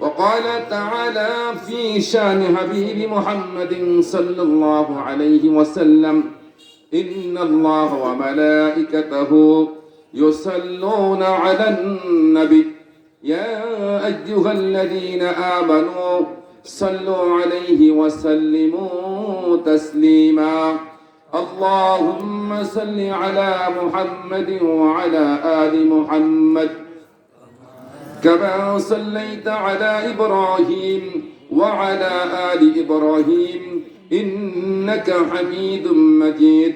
وقال تعالى في شان حبيب محمد صلى الله عليه وسلم إن الله وملائكته يصلون على النبي. يا أيها الذين آمنوا صلوا عليه وسلموا تسليما. اللهم صل على محمد وعلى آل محمد. كما صليت على إبراهيم وعلى آل إبراهيم إنك حميد مجيد.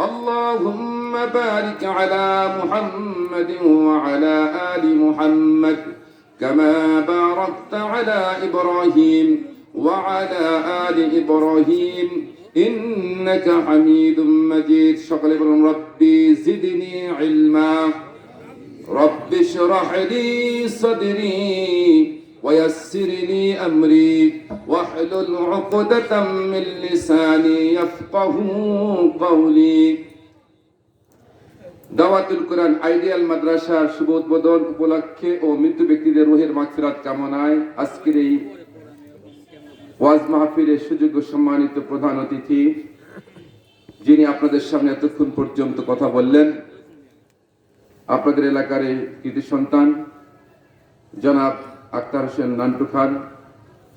اللهم بارك على محمد وعلى آل محمد كما باركت على إبراهيم وعلى آل إبراهيم إنك حميد مجيد. شكرا ربي زدني علما. اشرح لي صدري ويسر لي أمري واحلل عقدة من لساني يفقه قولي দাওয়াতুল কোরআন ideal মাদ্রাসার শুভ উদ্বোধন উপলক্ষে ও মৃত্যু ব্যক্তিদের রুহের মাগফিরাত কামনায় আজকের এই ওয়াজ মাহফিলের সুযোগ্য সম্মানিত প্রধান অতিথি যিনি আপনাদের সামনে এতক্ষণ পর্যন্ত কথা বললেন আপনাদের এলাকার কৃতি সন্তান, জনাব আক্তার হোসেন নান্টু খান,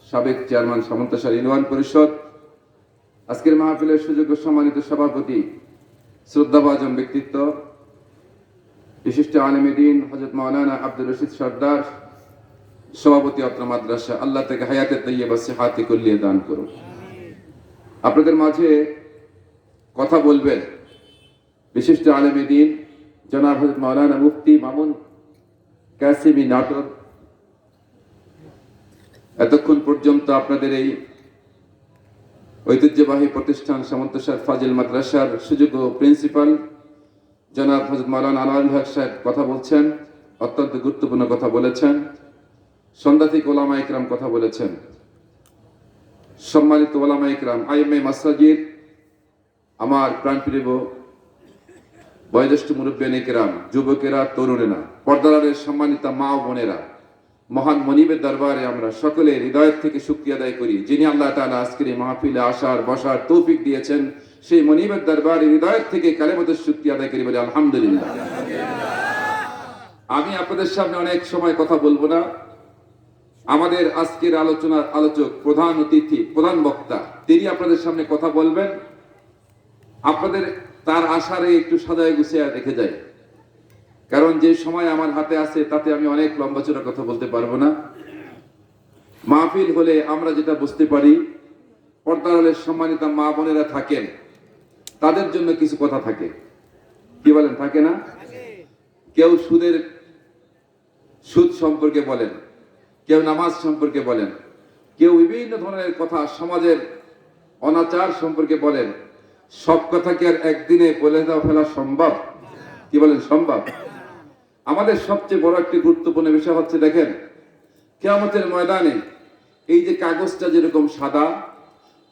সাবেক চেয়ারম্যান সামন্তসার ইউনিয়ন পরিষদ, আজকের মাহফিলের সুযোগ্য সম্মানিত সভাপতি, শ্রদ্ধাভাজন ব্যক্তিত্ব, বিশিষ্ট আলমীদিন হজরত মৌলানা আব্দুল রশিদ সর্দার, সভাপতি অত্র মাদ্রাসা, আল্লাহ থেকে হায়াতে তৈয়বা হাতে কল্লিয়ে দান করুন। আপনাদের মাঝে কথা বলবেন বিশিষ্ট আলমীদিন জনাব হজরত মৌলানা মুফতি মামুন কাসিমি নাটক এতক্ষণ পর্যন্ত আপনাদের এই ঐতিহ্যবাহী প্রতিষ্ঠান সামন্তসার ফাজিল মাদ্রাসার সুযোগ্য প্রিন্সিপাল জনাব হজরত মৌলানা আলাল হক সাহেব কথা বলছেন, অত্যন্ত গুরুত্বপূর্ণ কথা বলেছেন, সন্ধ্যা ওলামা ইকরাম কথা বলেছেন। সম্মানিত ওলামা ইকরাম, আইএমএ মাসাজিদ আমার প্রাণপ্রিয় বয়োজ্যেষ্ঠ মুরব্বিয়ান ইকরাম যুবকেরা, তরুণেরা পর্দারের সম্মানিত মা ও বোনেরা, মহান মনিবের দরবারে আমরা সকলে হৃদয়ের থেকে শুক্রিয়া আদায় করি, যিনি আল্লাহ তাআলা আজকের এই মাহফিলে আসার, বসার তৌফিক দিয়েছেন, সেই মনিবের দরবারে হৃদয়ের থেকে কালেমতের শুক্রিয়া আদায় করি বলে আলহামদুলিল্লাহ। আমি আপনাদের সামনে অনেক সময় কথা বলব না। আমাদের আজকের আলোচনার আলোচক, প্রধান অতিথি, প্রধান বক্তা, তিনি আপনাদের সামনে কথা বলবেন। আপনাদের তার আশারে একটু সাজায় গুছিয়ে রেখে যায়। কারণ যে সময় আমার হাতে আছে, তাতে আমি অনেক লম্বা চূড়া কথা বলতে পারব না। মাহফিল হলে আমরা যেটা বুঝতে পারি, পর্দার হলে সম্মানিত মা বোনেরা থাকেন। তাদের জন্য কিছু কথা থাকে। কি বলেন, থাকে না? কেউ সুদের, সুদ সম্পর্কে বলেন, কেউ নামাজ সম্পর্কে বলেন, কেউ বিভিন্ন ধরনের কথা সমাজের অনাচার সম্পর্কে বলেন সব কথা কি আর একদিনে বলে দেওয়া ফেলা সম্ভব? কি বলেন, সম্ভব? আমাদের সবচেয়ে বড় একটি গুরুত্বপূর্ণ বিষয় হচ্ছে, দেখেন, কেয়ামতের ময়দানে এই যে কাগজটা যেরকম সাদা,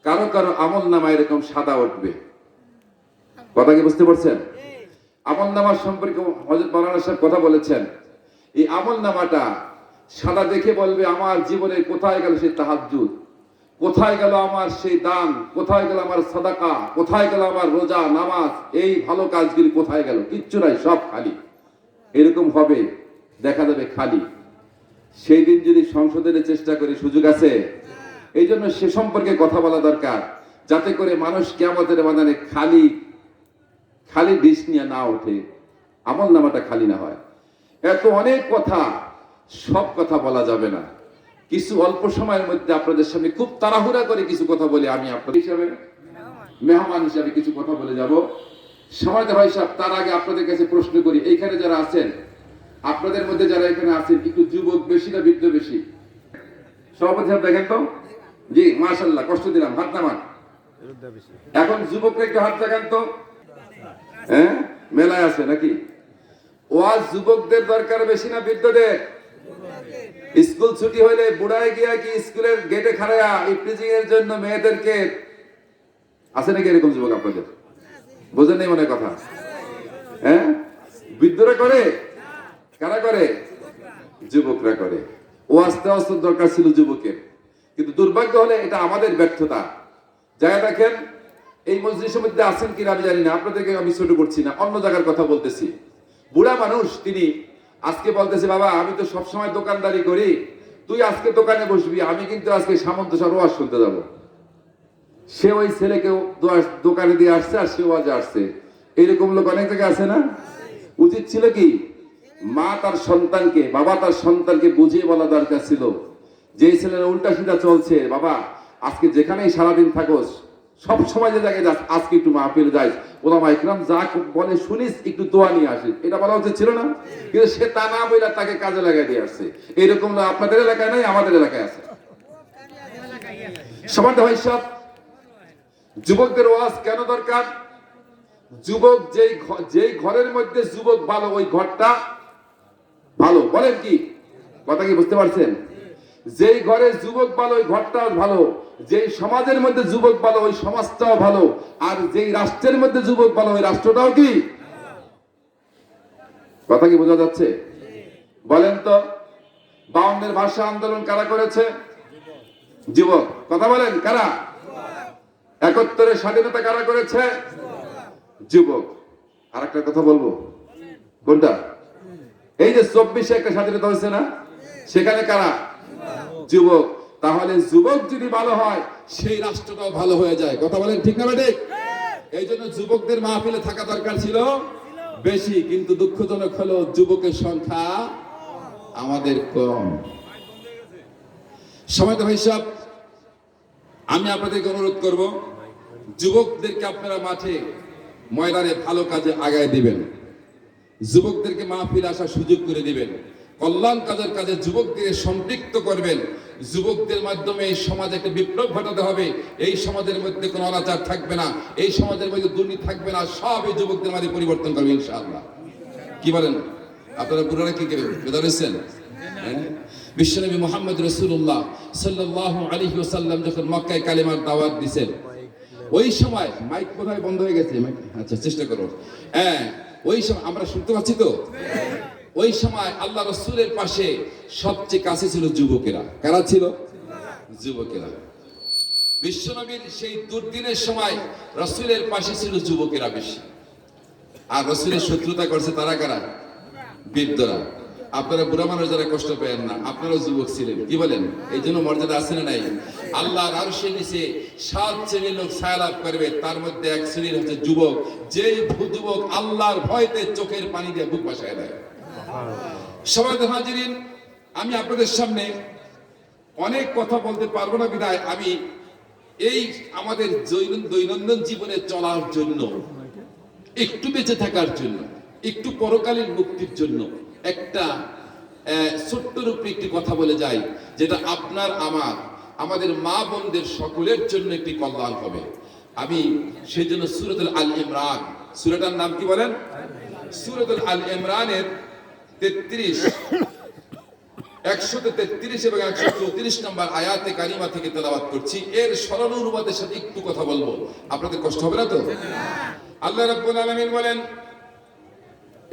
কারও কারও আমল নামা এরকম সাদা উঠবে। কথা কি বুঝতে পারছেন? আমল নামার সম্পর্কে হজরত সাহেব কথা বলেছেন। এই আমল নামাটা সাদা দেখে বলবে, আমার জীবনে কোথায় গেল সেই তাহাজ্জুদ? কোথায় গেল আমার সেই দান? কোথায় গেল আমার সাদাকা? কোথায় গেল আমার রোজা, নামাজ? এই ভালো কাজগুলি কোথায় গেল? কিচ্ছু নাই, সব খালি। এরকম হবে, দেখা যাবে খালি। সেই দিন যদি সংশোধনের চেষ্টা করি, সুযোগ আছে? এই জন্য সে সম্পর্কে কথা বলা দরকার। যাতে করে মানুষ কেমতের বাজানে খালি খালি ডিশ নিয়ে না ওঠে। আমল নামাটা খালি না হয়। এত অনেক কথা, সব কথা বলা যাবে না। কিছু অল্প সময়ের মধ্যে আপনাদের সামনে খুব তাড়াহুড়া করে কিছু কথা বলে আমি আপনাদের হিসাবে মেহমান হিসাবে কিছু কথা বলে যাব। সমাজ ভাই সাহেব, তার আগে আপনাদের কাছে প্রশ্ন করি, এইখানে যারা আছেন, আপনাদের মধ্যে যারা এখানে আছেন, একটু যুবক বেশি না বৃদ্ধ বেশি? সভাপতি সাহেব, দেখেন তো? জি মাশাল্লাহ কষ্ট দিলাম, হাত নামান। এখন যুবকরা একটু হাত দেখান তো। হ্যাঁ মেলায় আছে নাকি? ওয়াজ যুবকদের দরকার বেশি না বৃদ্ধদের? স্কুল ছুটি হইলে বুড়ায় গিয়া কি স্কুলের গেটে খাড়ায়া ইফটিজিং এর জন্য মেয়েদেরকে আছে নাকি এরকম যুবক আপনাদের? বোঝেন নেই মনে কথা? হ্যাঁ? বৃদ্ধরা করে? কারা করে? যুবকরা করে। ও আস্তে আস্তে দরকার ছিল যুবকের। কিন্তু দুর্ভাগ্য হলে এটা আমাদের ব্যর্থতা। জায়গা দেখেন, এই মসজিদের মধ্যে আছেন কিনা আমি জানি না। আপনাদেরকে আমি ছোট করছি না, অন্য জায়গার কথা বলতেছি। বুড়া মানুষ, তিনি আজকে বলতেছে, বাবা, আমি তো সবসময় দোকানদারি করি। তুই আজকে দোকানে বসবি, আমি কিন্তু আজকে সামন্ত সরোয়ার শুনতে যাব। সে ওই ছেলেকে দোকানে দিয়ে আসছে আর সে ওয়াজে আসছে। এরকম লোক অনেক জায়গায় আছে না? উচিত ছিল কি? মা তার সন্তানকে, বাবা তার সন্তানকে বুঝিয়ে বলা দরকার ছিল। যে ছেলের উল্টা সিধা চলছে, বাবা, আজকে যেখানেই সারাদিন থাকোস সব সময় যে আজকে একটু মাহফিল যাই ওলামা ইকরাম যা বলে শুনিস, একটু দোয়া নিয়ে আসিস। এটা বলা উচিত ছিল না? কিন্তু সে তা না বলে তাকে কাজে লাগাই দিয়ে আসছে। এরকম না, আপনাদের এলাকায় নাই, আমাদের এলাকায় আছে। সমান ভাই সব যুবকদের ওয়াজ কেন দরকার? যুবক যেই যেই ঘরের মধ্যে যুবক ভালো, ওই ঘরটা ভালো। বলেন কি? কথা কি বুঝতে পারছেন? যেই ঘরে যুবক ভালো ওই ঘরটাও ভালো। যেই সমাজের মধ্যে যুবক ভালো ওই সমাজটাও ভালো। আর যেই রাষ্ট্রের মধ্যে যুবক ভালো ওই রাষ্ট্রটাও কি? কথা কি বোঝা যাচ্ছে? বলেন তো, বাউন্ডের ভাষা আন্দোলন কারা করেছে? যুবক। কথা বলেন, কারা? একাত্তরের স্বাধীনতা কারা করেছে? যুবক। আর একটা কথা বলব। কোনটা? এই যে চব্বিশে একটা স্বাধীনতা হয়েছে না? সেখানে কারা? যুবক, তাহলে যুবক যদি ভালো হয়, সেই রাষ্ট্রটাও ভালো হয়ে যায়। কথা বলেন ঠিক না ঠিক এই জন্য যুবকদের মাহফিলে থাকা দরকার ছিল? বেশি, কিন্তু দুঃখজনক হলো যুবকের সংখ্যা আমাদের কম। সময় তো ভাই সব আমি আপনাদেরকে অনুরোধ করব, যুবকদেরকে আপনারা মাঠে, ময়দানে ভালো কাজে আগায় দিবেন। যুবকদেরকে মাহফিল আসার সুযোগ করে দিবেন। কল্যাণ কাজের কাজে যুবকদের সম্পৃক্ত করবেন। যুবকদের মাধ্যমে এই সমাজে একটা বিপ্লব ঘটাতে হবে। এই সমাজের মধ্যে কোনো অনাচার থাকবে না। এই সমাজের মধ্যে দুর্নীতি থাকবে না। সব এই যুবকদের মাঝে পরিবর্তন করবে ইনশাআল্লাহ। কি বলেন? আপনারা বুড়ারা কি করবেন বেদা রয়েছেন? হ্যাঁ? বিশ্বনবী মোহাম্মদ রসুল্লাহ সাল্লাহ আলী ওসাল্লাম যখন মক্কায় কালিমার দাওয়াত দিছেন, ওই সময় মাইক কোথায় বন্ধ হয়ে গেছে। আচ্ছা চেষ্টা করো। হ্যাঁ ওই সময় আমরা শুনতে পাচ্ছি তো? ওই সময় আল্লাহ রসুলের পাশে সবচেয়ে কাছে ছিল যুবকেরা। কারা ছিল? যুবকেরা। বিশ্বনবীর সেই দুর্দিনের সময় রসুলের পাশে ছিল যুবকেরা বেশি। আর রসুলের শত্রুতা করছে তারা কারা? বৃদ্ধরা। আপনারা বুড়া মানুষ যারা কষ্ট পেয়েন না, আপনারাও যুবক ছিলেন। কি বলেন? এই জন্য মর্যাদা আছে না নাই? আল্লাহর আর নিচে সাত শ্রেণির লোক লাভ করবে। তার মধ্যে এক শ্রেণির হচ্ছে যুবক। ভূ- যুবক আল্লাহর ভয়তে চোখের পানি দিয়ে বুক বাসায় দেয়। সবাই হাজিরিন, আমি আপনাদের সামনে অনেক কথা বলতে পারব না বিদায় আমি এই আমাদের দৈনন্দিন জীবনে চলার জন্য, একটু বেঁচে থাকার জন্য, একটু পরকালীন মুক্তির জন্য একটা ছোট্ট রূপে একটি কথা বলে যাই, যেটা আপনার, আমার, আমাদের মা বোনদের সকলের জন্য একটি কল্যাণ হবে। আমি সেই জন্য সুরতুল আল ইমরান, সুরটার নাম কি বলেন? সুরতুল আল ইমরানের তেত্রিশ। তেত্রিশ এবং একশো চৌত্রিশ নম্বর আয়াতে কারিমা থেকে তেলাবাত করছি। এর অনুবাদের সাথে একটু কথা বলব। আপনাদের কষ্ট হবে না তো? আল্লাহ বলেন,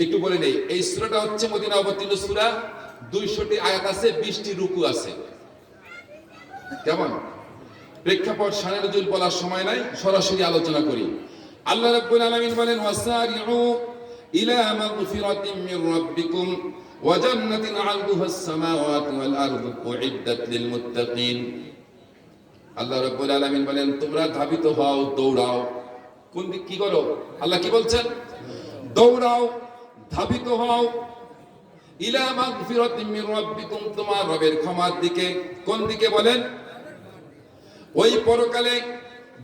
একটু বলে নেই, এই সূরাটা হচ্ছে মদিনা অবতীর্ণ সূরা। 200টি আয়াত আছে 20টি রুকু আছে। কেমন? প্রেক্ষাপট শানে নজুল বলার সময় নাই, সরাসরি আলোচনা করি। আল্লাহ রাব্বুল আলামিন বলেন রাব্বিকুম ওয়া জান্নাতিন 'আরদুহা আস-সামাওয়াতু ওয়াল আরদু উইদ্দাত লিল মুত্তাকিন। আল্লাহ রাব্বুল আলামিন বলেন, তোমরা ধাবিত হও, দৌড়াও। কোন দিক কি করো আল্লাহ কি বলছেন? দৌড়াও, ধাবিত হও। ইলা মাগফিরাতিন মির রাব্বিকুম, তোমার রবের ক্ষমার দিকে কোন দিকে বলেন? ওই পরকালে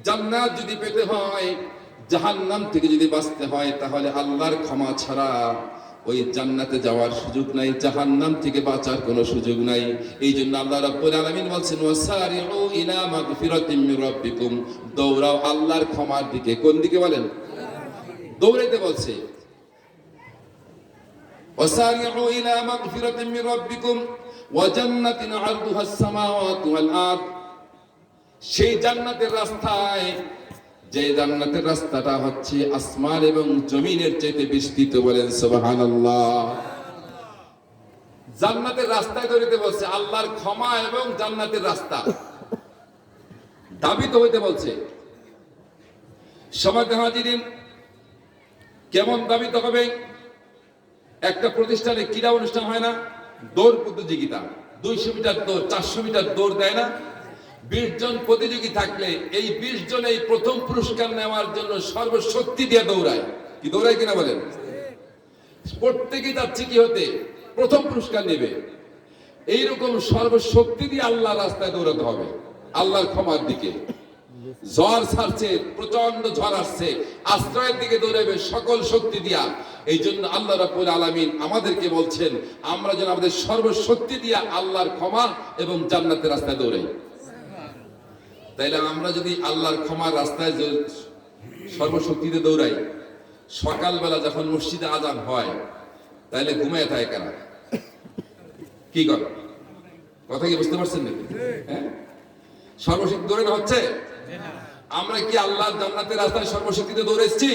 জান্নাত যদি পেতে হয় জাহান নাম থেকে যদি বাঁচতে হয়, তাহলে আল্লাহর ক্ষমা ছাড়া ওই জান্নাতে যাওয়ার সুযোগ নাই জাহান নাম থেকে বাঁচার কোনো সুযোগ নাই। এই জন্য আল্লাহ রব্বুল আলামিন বলছেন, ওয়াসারিউ ইলা মাগফিরাতিম মির রাব্বিকুম। দৌড়াও আল্লাহর ক্ষমার দিকে। কোন দিকে বলেন? দৌড়াইতে বলছে। ওয়াসারিউ ইলা মাগফিরাতিম মির রাব্বিকুম। ওয়া জান্নাতিন আরদুহা আস-সামাওয়াতু ওয়াল আরদ। সেই জান্নাতের রাস্তায় যে জান্নাতের রাস্তাটা হচ্ছে আসমান এবং জমিনের চাইতে বিস্তৃত বলেন সুবহানাল্লাহ। জান্নাতের রাস্তায় দৌড়িতে বলছে, আল্লাহর ক্ষমা এবং জান্নাতের রাস্তা। দাবিত হইতে বলছে, সমাজ হাজিরিন, কেমন দাবিত হবে? একটা প্রতিষ্ঠানে ক্রীড়া অনুষ্ঠান হয় না, দৌড় প্রতিযোগিতা। দুইশো মিটার দৌড়, চারশো মিটার দৌড় দেয় না বিশ জন প্রতিযোগী থাকলে এই বিশ জন এই প্রথম পুরস্কার নেওয়ার জন্য সর্বশক্তি দিয়ে দৌড়ায়। কি দৌড়ায় কিনা বলেন? প্রত্যেকে যাচ্ছে কি হতে প্রথম পুরস্কার নেবে। এইরকম সর্বশক্তি দিয়ে আল্লাহ রাস্তায় দৌড়াতে হবে, আল্লাহর ক্ষমার দিকে। ঝড় ছাড়ছে প্রচণ্ড ঝড় আসছে, আশ্রয়ের দিকে দৌড়াবে সকল শক্তি দিয়া। এই জন্য আল্লাহ রাব্বুল আলামিন আমাদেরকে বলছেন, আমরা যেন আমাদের সর্বশক্তি দিয়া আল্লাহর ক্ষমা এবং জান্নাতের রাস্তায় দৌড়াই। তাইলে আমরা যদি আল্লাহর ক্ষমার রাস্তায় সর্বশক্তিতে দৌড়াই, সকালবেলা যখন মসজিদে আজান হয়, তাইলে ঘুমায় থাকে কারা? কি কর? কথা কি বুঝতে পারছেন নাকি? হ্যাঁ? সর্বশক্তি দৌড়ানো হচ্ছে? আমরা কি আল্লাহ জান্নাতের রাস্তায় সর্বশক্তিতে দৌড়েছি?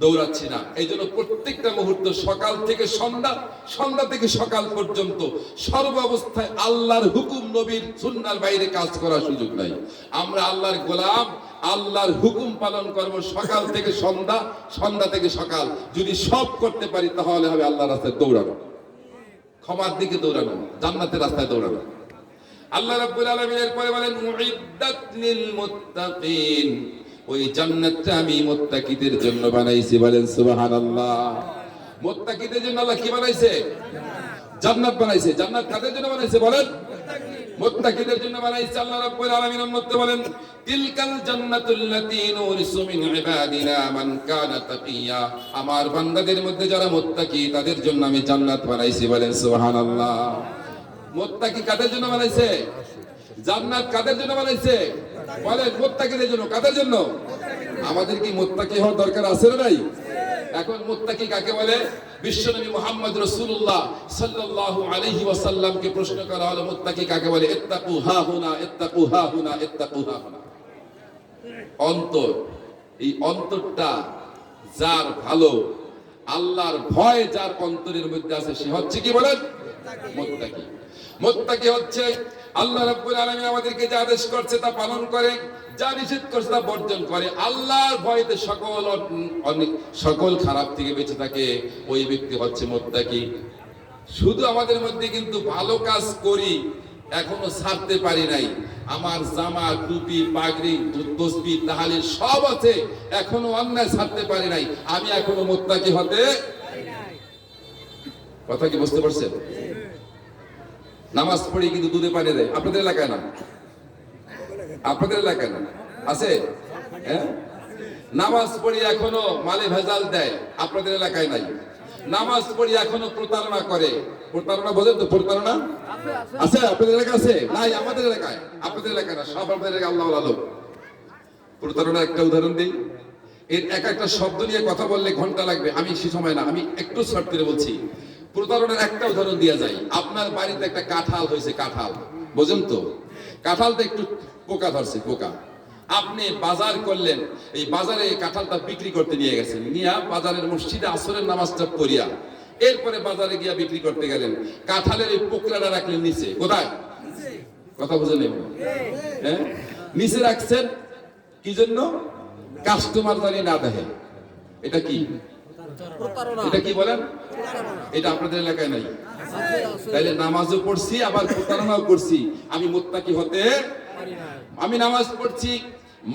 দৌড়াচ্ছি না। এই জন্য প্রত্যেকটা মুহূর্ত সকাল থেকে সন্ধ্যা সন্ধ্যা থেকে সকাল পর্যন্ত সর্ব অবস্থায় আল্লাহর হুকুম, নবীর সুন্নার বাইরে কাজ করার সুযোগ নাই। আমরা আল্লাহর গোলাম, আল্লাহর হুকুম পালন করব সকাল থেকে সন্ধ্যা সন্ধ্যা থেকে সকাল। যদি সব করতে পারি, তাহলে হবে আল্লাহর রাস্তায় দৌড়ানো। ক্ষমার দিকে দৌড়ানো, জান্নাতের রাস্তায় দৌড়ানো। আল্লাহ রাব্বুল আলামিন এরপরে বলেন মুইদ্দাত মুত্তাকিন। ওই জান্নাতটা আমি মুত্তাকিদের জন্য বানাইছি, বলেন সুবহানাল্লাহ। মুত্তাকিদের জন্য আল্লাহ কি বানাইছে? জান্নাত বানাইছে। জান্নাত কাদের জন্য বানাইছে বলেন? মুত্তাকিদের জন্য বানাইছে আল্লাহ রাব্বুল আলামিন। অন্যত্র বলেন, তিলকাল জান্নাতুল্লাতী নুরিসু মিন ইবাদিনা মান কানা তাকিয়া। আমার বান্দাদের মধ্যে যারা মুত্তাকি, তাদের জন্য আমি জান্নাত বানাইছি, বলেন সুবহানাল্লাহ। মোত্তাকি কাদের জন্য বানাইছে? জান্নাত কাদের জন্য বানাইছে? বলে মোত্তাকিদের জন্য, কাদের জন্য? আমাদের কি মোত্তাকি হওয়ার দরকার আছে নাই? এখন মোত্তাকি কাকে বলে? বিশ্বনবী মুহাম্মদ আলাইহি ওয়াসাল্লামকে প্রশ্ন করা হলো, মোত্তাকি কাকে বলে? হুনা হুনা হুনা। অন্তর, এই অন্তরটা যার ভালো, আল্লাহর ভয় যার অন্তরের মধ্যে আছে, সে হচ্ছে কি বলেন? মোত্তাকি। মোত্তাকি হচ্ছে আল্লাহ রাব্বুল আলামিন আমাদেরকে যা আদেশ করছে তা পালন করে যা নিষেধ করছে তা বর্জন করে। আল্লাহর ভয়তে সকল সকল খারাপ থেকে বেঁচে থাকে। ওই ব্যক্তি হচ্ছে মোত্তাকি। শুধু আমাদের মধ্যে কিন্তু ভালো কাজ করি, এখনও ছাড়তে পারি নাই। আমার জামা, টুপি, পাগড়ি তসবি তাহলে সব আছে, এখনও অন্যায় ছাড়তে পারি নাই। আমি এখনও মোত্তাকি হতে কথা কি বুঝতে পারছেন? নামাজ পড়ি কিন্তু দুধে পানি দেয়। আপনাদের এলাকায় না? আপনাদের এলাকায় না? আছে? হ্যাঁ? নামাজ পড়ি এখনও মালে ভেজাল দেয়। আপনাদের এলাকায় নাই। নামাজ পড়ি এখনও প্রতারণা করে। প্রতারণা বোঝেন তো প্রতারণা? আছে? আপনাদের এলাকায় আছে? নাই, আমাদের এলাকায়। আপনাদের এলাকায় না, সব আপনাদের এলাকায় আল্লাহ আলো প্রতারণা একটা উদাহরণ দিই। এর এক একটা শব্দ নিয়ে কথা বললে ঘণ্টা লাগবে। আমি সে সময় না, আমি একটু শর্ট বলছি। প্রতারণার একটা উদাহরণ দেওয়া যায় আপনার বাড়িতে একটা কাঁঠাল হয়েছে, কাঁঠাল। বোঝেন তো? কাঁঠালটা একটু পোকা ধরছে, পোকা। আপনি বাজার করলেন, এই বাজারে কাঁঠালটা বিক্রি করতে নিয়ে গেছেন। নিয়া বাজারের মসজিদে আসরের নামাজটা পড়িয়া, এরপরে বাজারে গিয়া বিক্রি করতে গেলেন। কাঁঠালের এই পোকরাটা রাখলেন নিচে। কোথায়? কথা বুঝে নেব হ্যাঁ? নিচে রাখছেন, কি জন্য? কাস্টমার জানি না দেখে। এটা কি? এটা কি বলেন? এটা আপনাদের এলাকায় নাই। তাইলে নামাজও পড়ছি, আবার প্রতারণাও করছি। আমি মোত্তাকি হতে আমি নামাজ পড়ছি,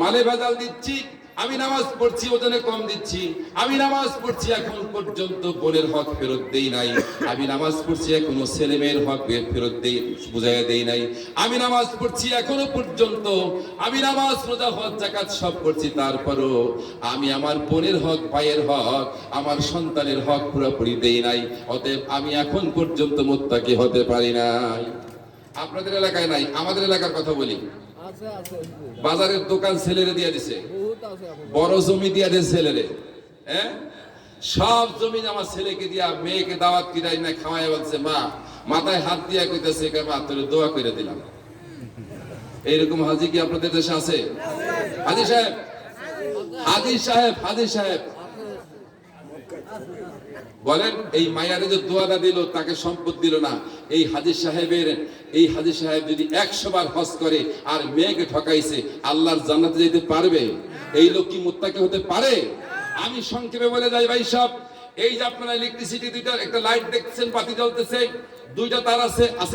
মালে ভেজাল দিচ্ছি আমি নামাজ পড়ছি ওজনে কম দিচ্ছি। আমি নামাজ পড়ছি এখন পর্যন্ত বোনের হক ফেরত দেই নাই। আমি নামাজ পড়ছি এখনও ছেলে মেয়ের হক ফেরত দেই বুঝাই দেই নাই। আমি নামাজ পড়ছি এখনও পর্যন্ত আমি নামাজ রোজা হজ জাকাত সব করছি তারপরও আমি আমার বোনের হক ভাইয়ের হক আমার সন্তানের হক পুরোপুরি দেই নাই। অতএব আমি এখন পর্যন্ত মোত্তাকি হতে পারি নাই। আপনাদের এলাকায় নাই আমাদের এলাকার কথা বলি। বাজারের দোকান ছেলেরে দিয়ে দিছে। বড় জমি দিয়ে দিছে ছেলেরে হ্যাঁ সব জমি আমার ছেলেকে দিয়া, মেয়েকে দাওয়াত কিরাই না খাওয়াই বলছে, মা, মাথায় হাত দিয়া কইতেছে মা, তোর দোয়া করে দিলাম। এইরকম হাজি কি আপনাদের দেশে আছে? হাজি সাহেব হাজি সাহেব হাজি সাহেব। বলেন, এই মায়ারে যে দোয়াদা দিল, তাকে সম্পদ দিল না। এই হাজির সাহেবের, এই হাজির সাহেব যদি একশো বার হজ করে আর মেয়েকে ঠকাইছে, আল্লাহর জান্নাতে যেতে পারবে? এই লোক কি মুত্তাকে হতে পারে? আমি সংক্ষেপে বলে যাই ভাই সব এই যে আপনারা ইলেকট্রিসিটি দুইটা, একটা লাইট দেখছেন, বাতি জ্বলতেছে, দুইটা তার আছে আছে